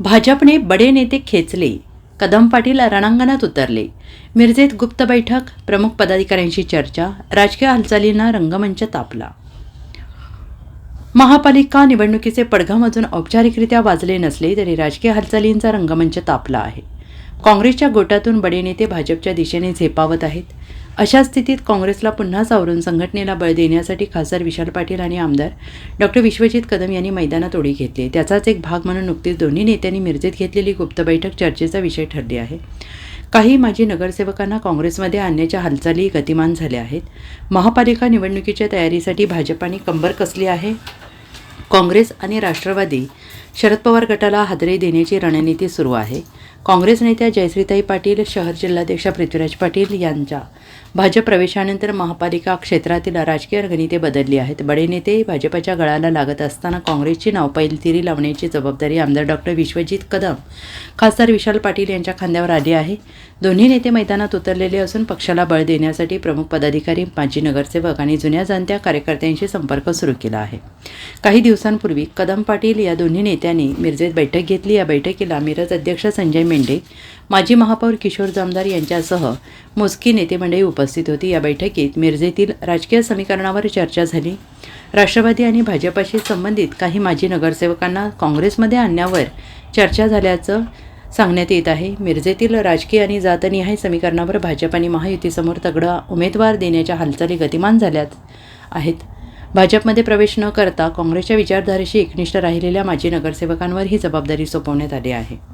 भाजपने बडे नेते खेचले कदम पाटील रणांगणात उतरले. मिरजेत गुप्त बैठक प्रमुख पदाधिकाऱ्यांशी चर्चा राजकीय हालचालींना रंगमंच तापला. महापालिका निवडणुकीचे पडघम अजून औपचारिकरित्या वाजले नसले तरी राजकीय हालचालींचा रंगमंच तापला आहे. काँग्रेसच्या गोटातून बडे नेते भाजपच्या दिशेने झेपावत आहेत. अशा स्थितीत काँग्रेसला पुन्हा सावरून संघटनेला बळ देण्यासाठी खासदार विशाल पाटील आणि आमदार डॉक्टर विश्वजित कदम यांनी मैदानात उडी घेतली. त्याचाच एक भाग म्हणून नुकतीच दोन्ही नेत्यांनी मिरजेत घेतलेली गुप्त बैठक चर्चेचा विषय ठरली आहे. काही माजी नगरसेवकांना काँग्रेसमध्ये आणण्याच्या हालचाली गतिमान झाल्या आहेत. महापालिका निवडणुकीच्या तयारीसाठी भाजपाने कंबर कसली आहे? काँग्रेस आणि राष्ट्रवादी शरद पवार गटाला हादरे देण्याची रणनीती सुरू आहे. काँग्रेस नेत्या जयश्रीताई पाटील शहर जिल्हाध्यक्षा पृथ्वीराज पाटील यांच्या भाजप प्रवेशानंतर महापालिका क्षेत्रातील राजकीय गणिते बदलली आहेत. बडे नेते भाजपच्या गळाला लागत असताना काँग्रेसची नावपैलतिरी लावण्याची जबाबदारी आमदार डॉक्टर विश्वजित कदम खासदार विशाल पाटील यांच्या खांद्यावर आली आहे. दोन्ही नेते मैदानात उतरलेले असून पक्षाला बळ देण्यासाठी प्रमुख पदाधिकारी माजी नगरसेवक आणि जुन्या जाणत्या कार्यकर्त्यांशी संपर्क सुरू केला आहे. काही दिवसांपूर्वी कदम पाटील या दोन्ही नेत्यांनी मिरजेत बैठक घेतली. या बैठकीला मिरज अध्यक्ष संजय मेंढे माजी महापौर किशोर जामदार यांच्यासह मोजकी नेते मंडळी उपस्थित होती. या बैठकीत मिरजेतील राजकीय समीकरणावर चर्चा झाली. राष्ट्रवादी आणि भाजपाशी संबंधित काही माजी नगरसेवकांना काँग्रेसमध्ये आणण्यावर चर्चा झाल्याचं सांगण्यात येत आहे. मिरजेतील राजकीय आणि जातनिहाय समीकरणावर भाजप आणि महायुतीसमोर तगडा उमेदवार देण्याच्या हालचाली गतिमान झाल्या आहेत. भाजपमध्ये प्रवेश न करता काँग्रेसच्या विचारधारेशी एकनिष्ठ राहिलेल्या माजी नगरसेवकांवर ही जबाबदारी सोपवण्यात आली आहे.